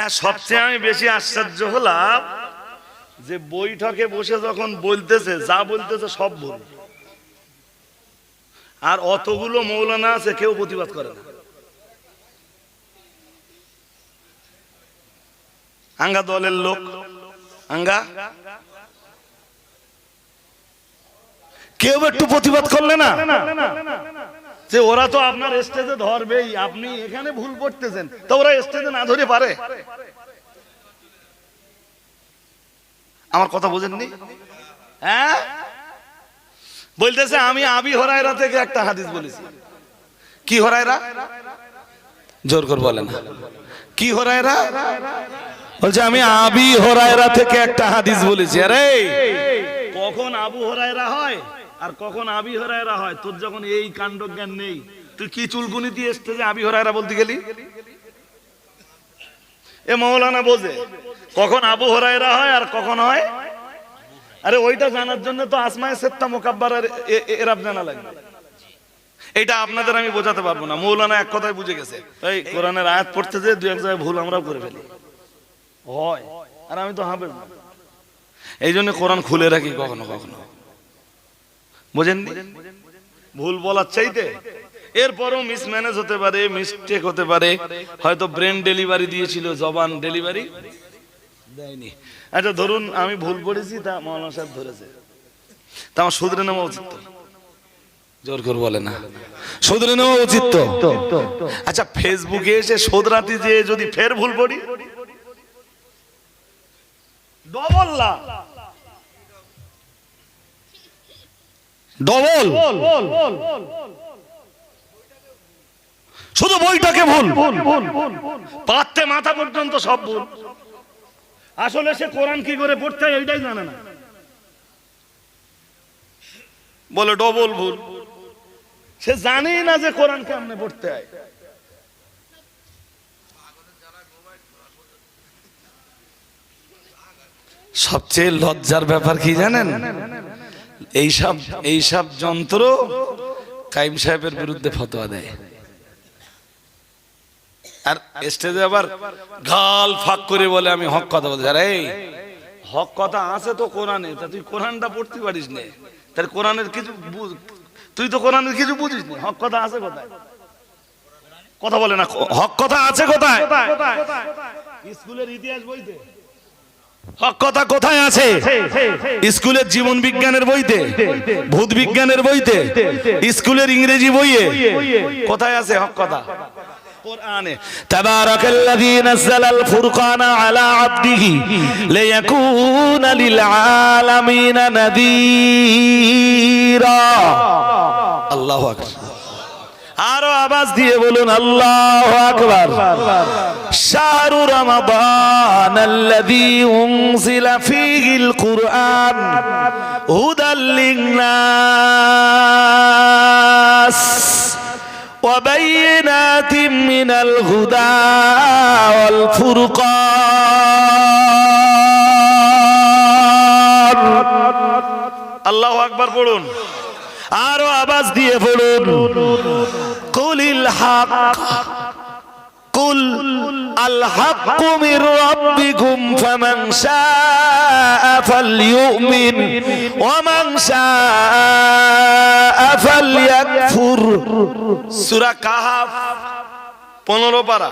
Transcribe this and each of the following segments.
হ্যাঁ সবচেয়ে আমি বেশি আশ্চর্য হলাম যে বৈঠকে বসে যখন বলতেছে, যা বলতেছে সব ভুল। আর অতগুলো মৌলানা আছে, কেউ প্রতিবাদ করে না। আঙ্গা দলের লোক, আঙ্গা। কেউ একটু প্রতিবাদ করলে না? যে ওরা তো আপনার স্টেজে ধরবেই, আপনি এখানে ভুল করতেছেন। তো ওরা স্টেজে না ধরে পারে? আমার কথা বোঝেননি? হ্যাঁ? বলতেছে, আমি আবি হরাইরা থেকে একটা হাদিস বলেছি। কি হরাইরা জোর করে বলেন। কি হরাইরা বলছে, আমি আবি হরাইরা থেকে একটা হাদিস বলেছি। আরে! কখন আবু হরাইরা হয়? আর কখন আবি হরাইরা হয়? তোর যখন এই কাণ্ড জ্ঞান নেই, তুই কি চুলকুনি দিয়ে স্টেজে আবি হরাইরা বলতে গেলি? এ মৌলানা বোঝে, কখন আবু হরাইরা হয় আর কখন হয়? আরে ওইটা জানার জন্য তো আসমায় সেত্তা মোকাব্বার এরাব জানা লাগবে। এটা আপনাদের আমি বোঝাতে পারব না, মৌলানা এক কথায় বুঝে গেছে। এই কোরআনের আয়াত পড়তে যে দু এক জায়গায় ভুল আমরাও করে ফেলি। হয়, আর আমি তো হাফেজ না। এই জন্য কোরআন খুলে রাখি কখনো কখনো। বুঝেন ভুল বলার চাইতে? এরপরও মিসম্যানেজ হতে পারে মিস্টেক হতে পারে। হয়তো ব্রেন ডেলিভারি দিয়েছিল, জবান ডেলিভারি দেয়নি। আচ্ছা ধরুন আমি ভুল করেছি তা মৌলানা সাহেব ধরেছে। তা আমার শুধরে নেওয়া উচিত তো? জোর করে বলে না। শুধরে নেওয়া উচিত তো? আচ্ছা ফেসবুকে এসে শোধরাতে যে যদি ফের ভুল পড়ি? ডবল লাভ। ডবল। শুধু বইটাকে ভুল। পাত্তে মাথা পর্যন্ত সব ভুল। আসলে সে কোরআন কি করে পড়তে হয় এইটাই জানে না। বলে ডবল ভুল। সে জানেই না যে কোরআন কেমনে পড়তে হয়। সবচেয়ে লজ্জার ব্যাপার কি জানেন? এইসব এইসব যন্ত্র কাইম সাহেবের বিরুদ্ধে ফতোয়া দেয়। আর স্টেজে আবার গাল ফাঁক করে বলে, আমি হক কথা বলছি। আরে হক কথা আছে তো কোরআনে। তা তুই কোরআনটা পড়তে পারিস না। তার কোরআনের কিছু তুই তো কোরআনের কিছু বুঝিস না। হক কথা আছে কোথায়? কথা বলে না। হক কথা আছে কোথায়? স্কুলের ইতিহাস বইতে। হক কথা কোথায় আছে স্কুলের জীবন বিজ্ঞানের বইতে ভূত বিজ্ঞানের বইতে স্কুলের ইংরেজি বইয়ে কোথায় আছে হক কথা কোরআনে تبارك الذي نزل الفرقان على عبده ليكون للعالمين نذيرا আল্লাহু আকবার আরো আওয়াজ দিয়ে বলুন আল্লাহু আকবার شهر رمضان الذي أنزل فيه القرآن هدى للناس وبينات من الهدى والفرقان আল্লাহ আকবার পড়ুন আরো আওয়াজ দিয়ে পড়ুন কুলিল হক قل الحق من ربكم فمن شاء فليؤمن ومن شاء فليكفر সূরা কাহাফ 15 পারা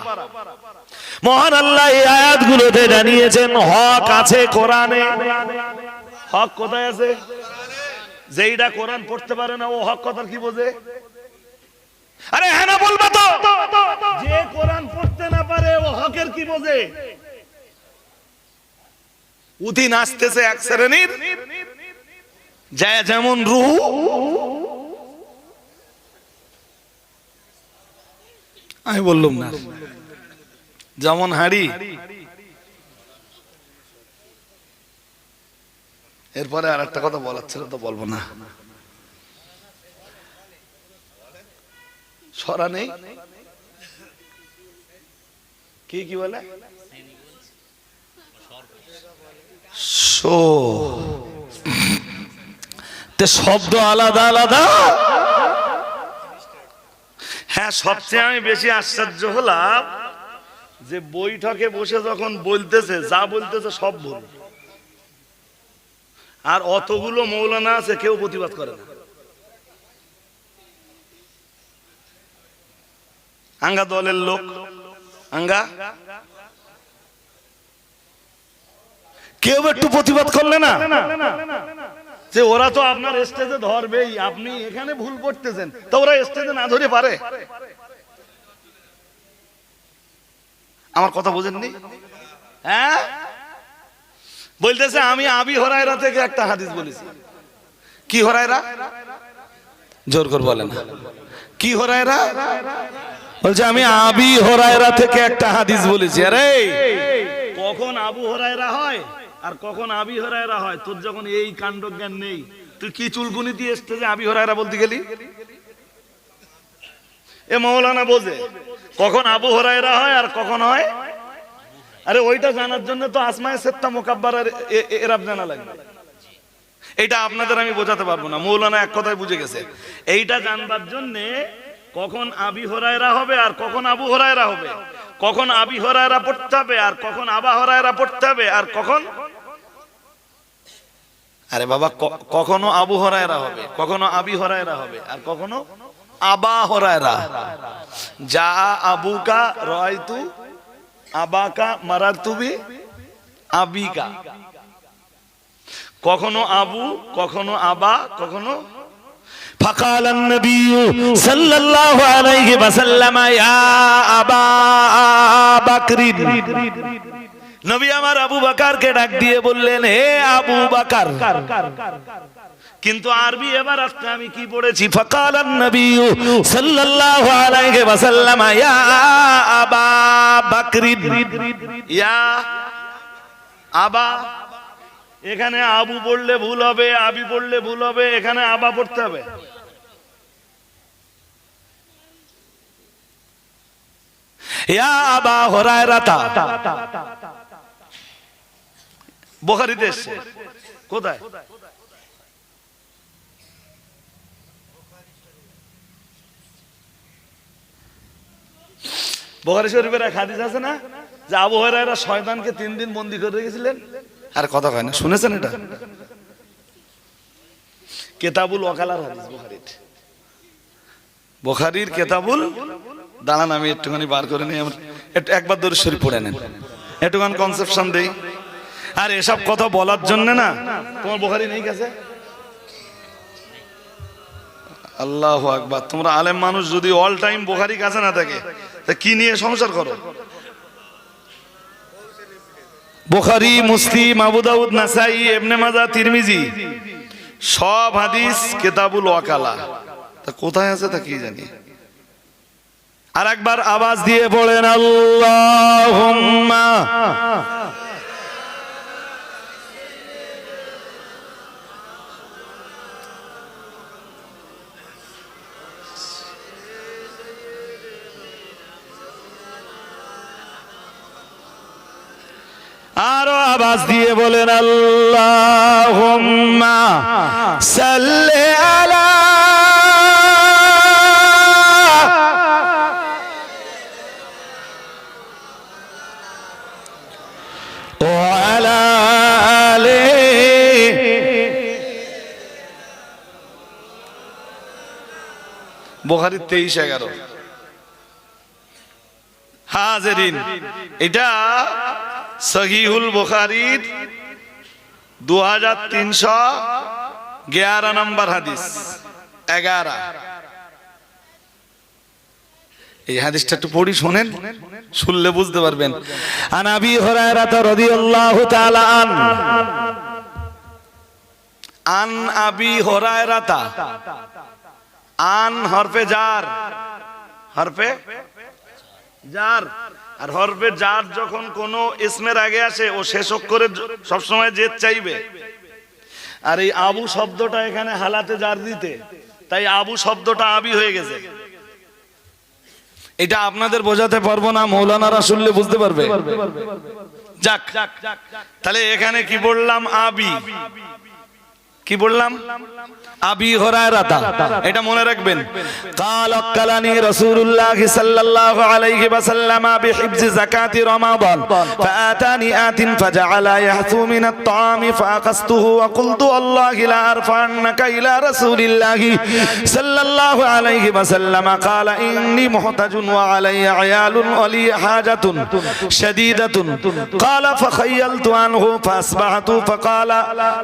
মহান আল্লাহ এই আয়াতগুলোতে জানিয়েছেন হক আছে কোরআনে হক কোথায় আছে যেইটা কোরআন পড়তে পারে না ও হক কথার কি বোঝে আরে হ্যাঁ না বলবা তো। যে কোরআন পড়তে না পারে ও হকের কি বোঝে? উঠি নাচতেছে এক শ্রেণির যায় যেমন রুহু। আমি বললাম না। যেমন হাড়ি। এরপরে আর একটা কথা বলার ছিল তো বলব না। সরা নেই? কি কি বলে? শো তে শব্দ আলাদা আলাদা? হ্যাঁ সবচেয়ে আমি বেশি আশ্চর্য হলাম যে বৈঠকে বসে যখন বলতেছে, যা বলতেছে সব ভুল আর অতগুলো মৌলানা আছে, কেউ প্রতিবাদ করে না। আঙ্গা দলের লোক। আঙ্গা? কেউ একটু প্রতিবাদ করলে না? যে ওরা তো আপনার স্টেজে ধরবেই আপনি এখানে ভুল করতেছেন তো ওরা স্টেজে না ধরে পারে। আমার কথা বোঝেননি? হ্যাঁ? বলতেছে আমি আবি হরাইরা থেকে একটা হাদিস বলেছি। কি হরাইরা? জোর করে বলেন। কি হরাইরা? বলছে, আমি আবি হরাইরা থেকে একটা হাদিস বলেছি। আরে! কখন আবু হরাইরা হয় আর কখন আবি হরাইরা হয়? তোর যখন এই কাণ্ড জ্ঞান নেই, তুই কি চুলকুনি দিয়ে স্টেজে আবি হরাইরা বলতে গেলি? এ মৌলানা বোঝে, কখন আবু হরাইরা হয় আর কখন হয়? আরে, ওইটা জানার জন্য তো আসমায় সেত্তা মোকাব্বার এরাব জানা লাগবে। এটা আপনাদের আমি বোঝাতে পারব না। মৌলানা এক কথায় বুঝে গেছে। এইটা জানবার জন্যে কখন আবি হরায়রা হবে আর কখন আবু হরায়রা হবে? কখন আবি হরায়রা পড়তে হবে আর কখন আবা হরায়রা পড়তে হবে আর কখন? আরে বাবা কখনো আবু হরায়রা হবে, কখনো আবি হরায়রা হবে আর কখনো আবা হরায়রা। যা আবুকা রয়তু, আবাকা মারাতুবি আবিকা। কখনো আবু, কখনো আবা, কখনো فقال النبي صلى الله عليه وسلم يا أبا بكر নবী আমার আবু বাকারকে ডাক দিয়ে বললেন হে আবু বাকার কিন্তু আরবি এবার আজকে আমি কি পড়েছি فقال النبي صلى الله عليه وسلم يا أبا بكر ইয়া আবা এখানে আবু পড়লে ভুল হবে আবি পড়লে ভুল হবে এখানে আবা পড়তে হবে ইয়া বোখারি শরীফের এক হাদিস আছে না? যে আবু হুরায়রা শয়তানকে তিন দিন বন্দি করে রেখেছিলেন। আর কথা কয় না শুনেছেন এটা? কেতাবুল ওকালার হাদিস বুখারীর। বুখারীর কেতাবুল দাঁড়ান, আমি একটুখানি বার করে নিই, আমার একটু একবার দূরে শরীফ পড়ে নেন। একটুখানি কনসেপশন দেই। আর, এসব কথা বলার জন্য না, তোমার বোখারি নেই কাছে? আল্লাহ আকবার, তোমরা আলেম মানুষ যদি অল টাইম বোখারি কাছে না থাকে, তা কি নিয়ে সংসার করো? বোখারি, মুসলিম, আবু দাউদ, নাসাই এমনে মাজা, তিরমিজি, সব হাদিস কেতাবুল ওয়াকালা। তা কোথায় আছে তা কি জানি? আর একবার আওয়াজ দিয়ে পড়েন আল্লাহুম্মা। আরও আওয়াজ দিয়ে বলেন আল্লাহুম্মা সাল্লি আলা বোখারি তেইশ এগারো। হাজেরিন, এটা সহিহুল বোখারির দু হাজার তিনশো গিয়ারা নম্বর হাদিস, এগারো। এই হাদিসটা একটু পড়ি শোনেন, শুনলে বুঝতে পারবেন। আনাবি হরায়রাতা রাদিয়াল্লাহু তাআলা আন আন আবি হরায়রাতা আন হরফে জার হরফে? জার আর হরফে জার যখন কোন ইসমের আগে আসে, ও শেষ করে সবসময় জেদ চাইবে। আর এই আবু শব্দটা এখানে হালাতে জার দিতে, তাই আবু শব্দটা আবি হয়ে গেছে। এটা আপনাদের বোঝাতে পারব না, মৌলানারা শুনলে বুঝতে পারবে। যাক। তাহলে এখানে কি বললাম? আবি। কি বললাম আবি হুরায়রাতা এটা মনে রাখবেন قال وكلني رسول الله صلى الله عليه وسلم بحفظ زكاة رمضان فآتاني آت فجعل يحثو من الطعام فأخذته وقلت والله لا أرفعنك إلى رسول الله صلى الله عليه وسلم قال إني محتج وعلي عيال ولي حاجة شديدة قال فخيلت عنه فأصبحت فقال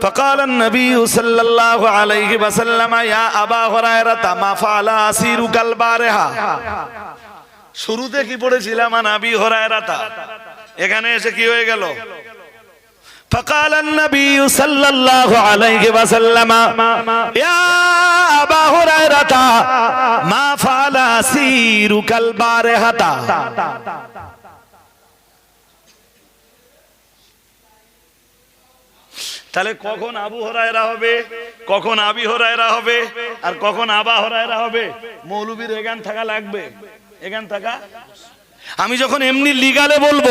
فقال النبي صلى الله عليه وسلم يا أبا هريرة ما فعل أسيرك البارحة শুরুতে কি পড়েছিলাম আন আবি হরায়রাতা এখানে এসে কি হয়ে গেল فقال النبي صلى الله عليه وسلم يا أبا هريرة ما فعل أسيرك البارحة তাহলে কখন আবু হরায়রা হবে? কখন আবি হরায়রা হবে? আর কখন আবা হরায়রা হবে? মৌলবীর এগান থাকা লাগবে? এগান থাকা? আমি যখন এমনি লিগালে বলব,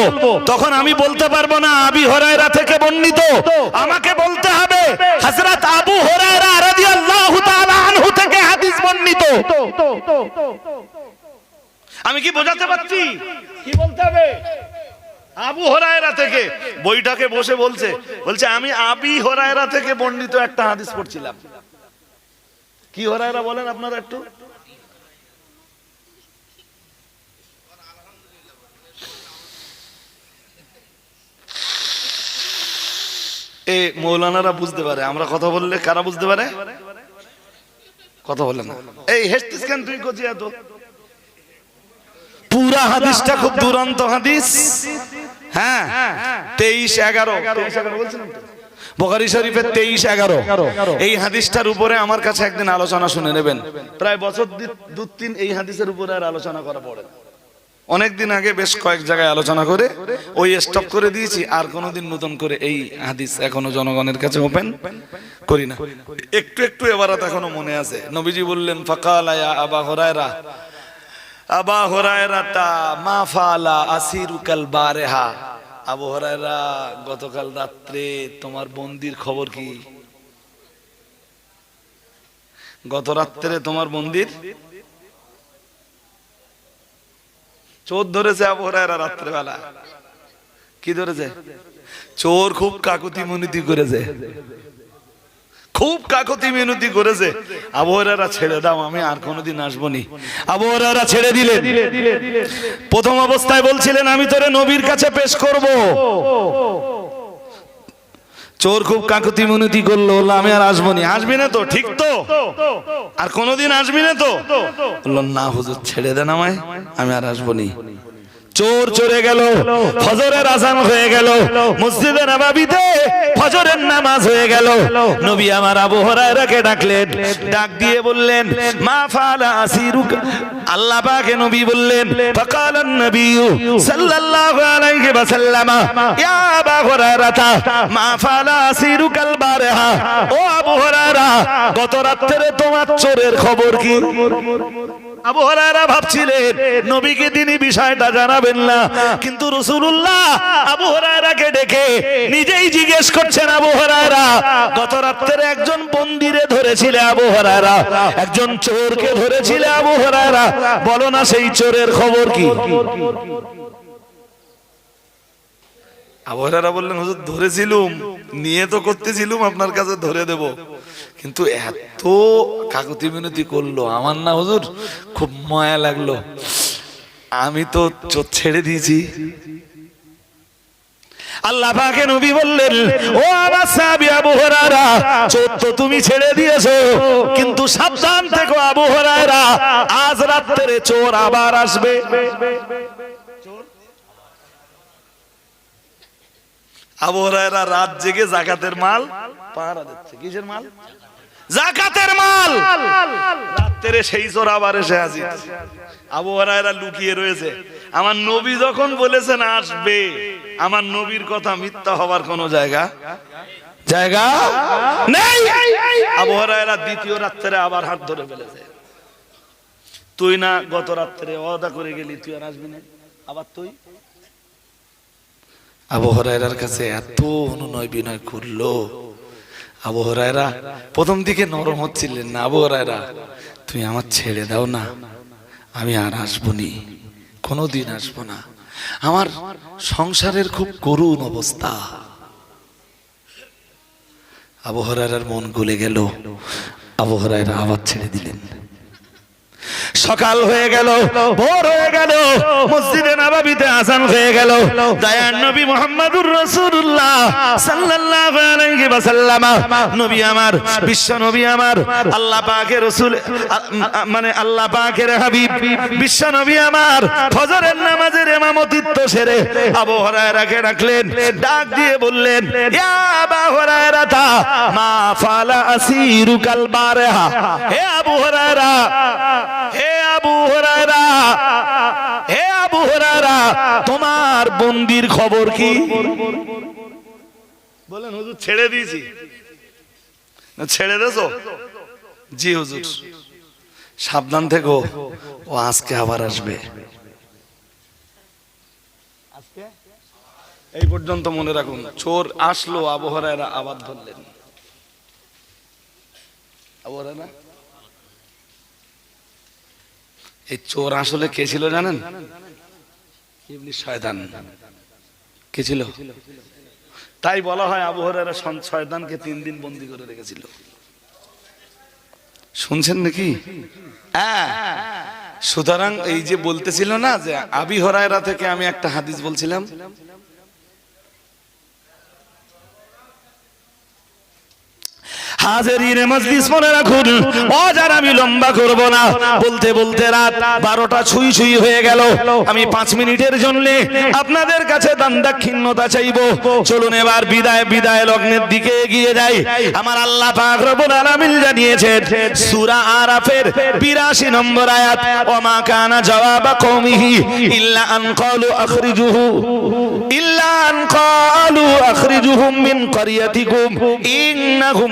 তখন আমি বলতে পারব না আবি হরায়রা থেকে বর্ণিত। আমাকে বলতে হবে, হযরত আবু হরায়রা রাদিয়াল্লাহু তাআলা আনহু থেকে হাদিস বর্ণিত। আমি কি বোঝাতে পারছি? কি বলতে হবে? আবু হরায়রা থেকে। বইটাকে বসে বলছে বলছে, আমি আবি হরায়রা থেকে বর্ণিত একটা হাদিস পড়ছিলাম। কি হরায়রা বলেন আপনারা একটু? এ মৌলানারা বুঝতে পারে, আমরা কথা বললে কারা বুঝতে পারে? কথা বলে না। এই হেসতিস কেন তুই করছি এত? পুরা হাদিসটা খুব দুরন্ত হাদিস। হ্যাঁ তেইশ এগারো? বুখারী শরীফের তেইশ এগারো। এই হাদিসটার উপরে আমার কাছে একদিন আলোচনা শুনে নেবেন। প্রায় বছর দু তিন এই হাদিসের উপরে আর আলোচনা করা পড়ে অনেকদিন আগে বেশ কয়েক জায়গায় আলোচনা করে ওই স্টপ করে দিয়েছি, আর কোনোদিন নতুন করে এই হাদিস এখনও জনগণের কাছে ওপেন করি না। একটু একটু এবারত এখনও মনে আছে। নবীজি বললেন, ফাকাল আয়া আবা হরায়রা আবা হরায়রা মা ফালা বারেহা। আবু হরায়রা, গতকাল রাত্রে তোমার বন্দির খবর কি? গত রাত্রে তোমার মন্দির চোর ধরেছে আবু হরায়রা রাত্রেবেলা। কি ধরেছে? চোর খুব কাকুতি মনিতি করেছে। খুব কাকুতি মিনতি করেছে। আবু হরায়রা ছেড়ে দাও আমি আর কোনোদিন আসব নি আবু হুরায়রা ছেড়ে দিলেন। প্রথম অবস্থায় বলছিলেন আমি তোরে নবীর কাছে পেশ করব। চোর খুব কাকুতি মিনতি করল বলল, আমি আর আসব নি আসবি না তো ঠিক তো? আর কোনোদিন আসবি না তো? বলল না হুজুর ছেড়ে দেন আমায় আমি আর আসব নি চোর চলে গেল, ফজরের আজান হয়ে গেল, মসজিদে নবাবিতে ফজরের নামাজ হয়ে গেল। নবী আমার আবু হুরায়রাকে ডাকলেন, ডাক দিয়ে বললেন, মা ফালা আসিরুক? আল্লাহ পাকে নবী বললেন, ফাকাল নবী সাল্লাল্লাহু আলাইহি ওয়াসাল্লাম, ইয়া আবু হুরায়রা মা ফালা আসিরুক আল বারহা? ও আবু হুরায়রা, গত রাত্রে তোমার চোরের খবর কি? আবু হরায়রা ভাবছিলেন, নবীকে তিনি বিষয়টা জানাবেন না। কিন্তু রসুল্লাহ আবু ডেকে নিজেই জিজ্ঞেস করছেন আবু হরায়রা, গত রাত্রে একজন বন্দিরে ধরেছিলে আবু হরায়রা? একজন চোরকে ধরেছিলে আবু হরায়রা? বলো না সেই চোরের খবর কি? আবু হরায়রা বললেন, হুজুর, ধরেছিলুম। নিয়ে তো করতেছিলুম, আপনার কাছে ধরে দেব। কিন্তু এত কাকুতি মিনতি করল। আমার না, হুজুর, খুব মায়া লাগল। আমি তো চোর ছেড়ে দিয়েছি। আল্লাহ পাকে নবী বললেন, ও আমার সাহাবী চোর তো তুমি ছেড়ে দিয়েছ, কিন্তু সাবধান থেকো আজ রাত্রে চোর আবার আসবে। রাত জেগে জাকাতের মাল পাহারা দিচ্ছে। কিসের মাল? জাকাতের মাল! রাত্রে সেই চোর আবার এসে হাজির। আবু হরায়রা লুকিয়ে রয়েছে। আমার নবী যখন বলেছেন আসবে, আমার নবীর কথা মিথ্যা হবার কোনো জায়গা? জায়গা নেই। আবু দ্বিতীয় রাত্রে আবার হাত ধরে ফেলেছে তুই না গত রাত্রে অদা করে গেলি, তুই আর আসবি না। আবার তুই? আবু হরায়রার কাছে এত অনুনয় বিনয় করল। আবু হরায়রা প্রথম দিকে নরম হচ্ছিলেন না। আবু হরায়রা তুমি আমার ছেড়ে দাও না। আমি আর আসব নি কোনোদিন আসব না। আমার সংসারের খুব করুণ অবস্থা। আবহরার মন গলে গেল। আবহরায়রা আবার ছেড়ে দিলেন। সকাল হয়ে গেল, ভোর হয়ে গেল, মসজিদে নবাবিতে আসান হয়ে গেল। দয়ার নবী মুহাম্মদুর রাসূলুল্লাহ সাল্লাল্লাহু আলাইহি ওয়াসাল্লাম, নবী আমার, বিশ্ব নবী আমার, আল্লাহ পাকের রাসূল মানে আল্লাহ পাকের হাবিব, বিশ্ব নবী আমার, ফজরের নামাজের ইমামতিত্ব সেরে আবু হুরায়রাকে ডাকলেন, ডাক দিয়ে বললেন, ইয়া আবু হুরায়রা তা, মা ফালা আসিরু কাল বারহা, হে আবু হুরায়রা হে আবু হুরায়রা হে আবু হুরায়রা তোমার বন্দির খবর কি? বলেন হুজুর ছেড়ে দিয়েছি। না ছেড়ে দেছো? জি হুজুর। সাবধান থেকো ও আজকে আবার আসবে। এই পর্যন্ত মনে রাখুন চোর আসলো আবহাওয়ারা আবার ধরলেন। আবহাওয়ারা এই চোর আসলে কে ছিল জানেন? শয়তান। কে ছিল? তাই বলা হয় আবহাওয়ারা শয়তানকে তিন দিন বন্দি করে রেখেছিল। শুনছেন নাকি? হ্যাঁ। সুতরাং এই যে বলতেছিল না যে আবি হরায়রা থেকে আমি একটা হাদিস বলছিলাম হাজারির মজলিস মনে রাখুন। ও যারা আমি লম্বা করব না। বলতে বলতে রাত বারোটা ছুঁই ছুঁই হয়ে গেল। আমি পাঁচ মিনিটের জন্য আপনাদের কাছে দান দাক্ষিণ্যতা চাইব। চলুন এবার বিদায় বিদায় লগ্নের দিকে এগিয়ে যাই। আমার আল্লাহ পাক রব্বুল আলামিন জানিয়েছেন, সূরা আরাফের 82 নম্বর আয়াত, ওমা কানা জওয়াবা কওমিহি ইল্লা আন ক্বালু আখরিজুহু, ইল্লা আন ক্বালু আখরিজুহুম মিন ক্বরিয়াতিকুম, ইন্নাহুম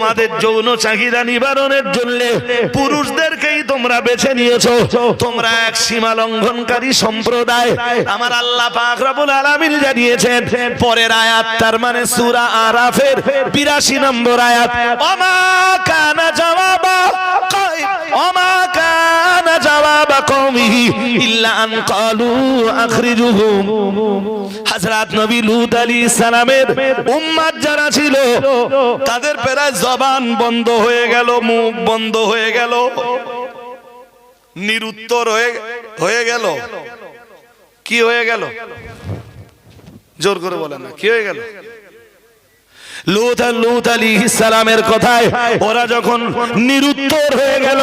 তোমাদের যৌন চাহিদা নিবারণের জন্য পুরুষদেরকেই তোমরা বেছে নিয়েছো। তোমরা এক সীমা লঙ্ঘনকারী সম্প্রদায়। আমার আল্লাহ পাক রব্বুল আলামিন জানিয়েছেন, পরের আয়াত তার মানে সূরা আরাফের 82 নম্বর আয়াত ওমা কানা জওয়াবা কওমিহি ইল্লা আন তাদের প্রায় জবান বন্ধ হয়ে গেল, মুখ বন্ধ হয়ে গেল, নিরুত্তর হয়ে হয়ে গেল। কি হয়ে গেল? জোর করে বলেন না, কি হয়ে গেল? সালামের কথায় ওরা যখন নিরুত্তর হয়ে গেল,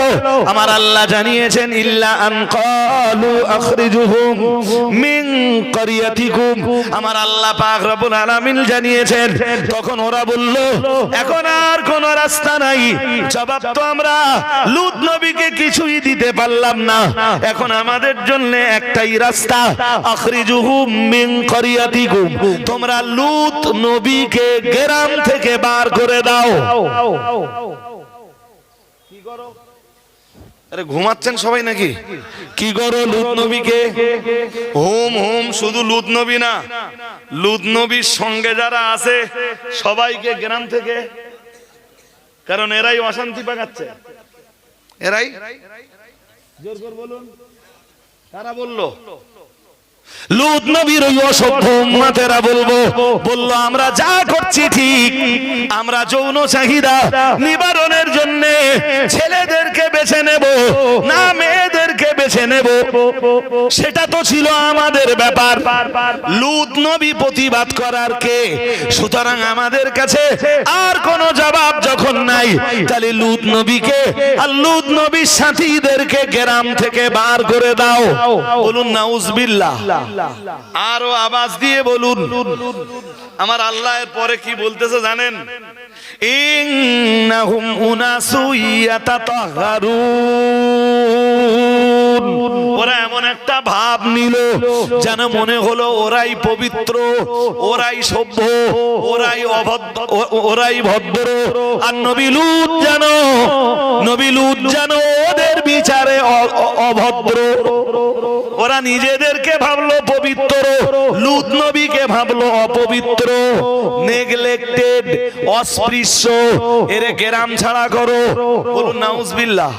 আমার আল্লাহ জানিয়েছেন, ইল্লা আন ক্বালু আখরিজুহুম মিন ক্বরিয়াতিকুম। আমার আল্লাহ পাক রব্বুল আলামিন জানিয়েছেন, তখন ওরা বলল, এখন আর কোন রাস্তা নাই। জবাব তো আমরা, লুত নবীকে কিছুই দিতে পারলাম না। এখন আমাদের জন্য একটাই রাস্তা, আখরিজুহুম মিন ক্বরিয়াতিকুম। তোমরা লুত নবীকে গ্রাম থেকে বার করে দাও। আরে ঘুমাচ্ছেন সবাই নাকি? কি করো লুত নবীকে? হুম হুম শুধু লুত নবী না। লুত নবীর সঙ্গে যারা আছে সবাইকে গ্রাম থেকে। কারণ এরাই অশান্তি পাকাচ্ছে। এরাই? জোর করে বলুন। কারা বলল? লুত নবীর ওই অসভ্য উম্মতেরা বলব, বলল, আমরা যা করছি ঠিক, আমরা যৌন চাহিদা নিবারণের জন্য ছেলেদেরকে বেছে নেব, না মেয়েদেরকে বেছে নেব। সেটা তো ছিল আমাদের ব্যাপার। লুত নবী প্রতিবাদ করার কে? সুতরাং আমাদের কাছে আর কোন জবাব যখন নাই, তাহলে লুত নবীকে আর লুত নবীর সাথীদেরকে গ্রাম থেকে বার করে দাও। বলুন, নাউজবিল্লাহ। আরও আওয়াজ দিয়ে বলুন। আমার আল্লাহ এর পরে কি বলতেছে জানেন? ইন্নাহুম উনাসু ইয়াতাতাহহারুন ওরা এমন একটা ভাব নিল, যেন মনে হলো ওরাই পবিত্র, ওরাই সভ্য, ওরাই অভদ্র, ওরাই ভদ্র। আর নবী লুত যেন, নবী লুত যেন ওদের বিচারে অভদ্র। ওরা নিজেদেরকে ভাবলো পবিত্র, লুত নবীকে ভাবলো অপবিত্র। নেগলেক্টেড, অস্পৃশ্য, এরে গেরাম ছাড়া করো। বলুন, নাউজবিল্লাহ।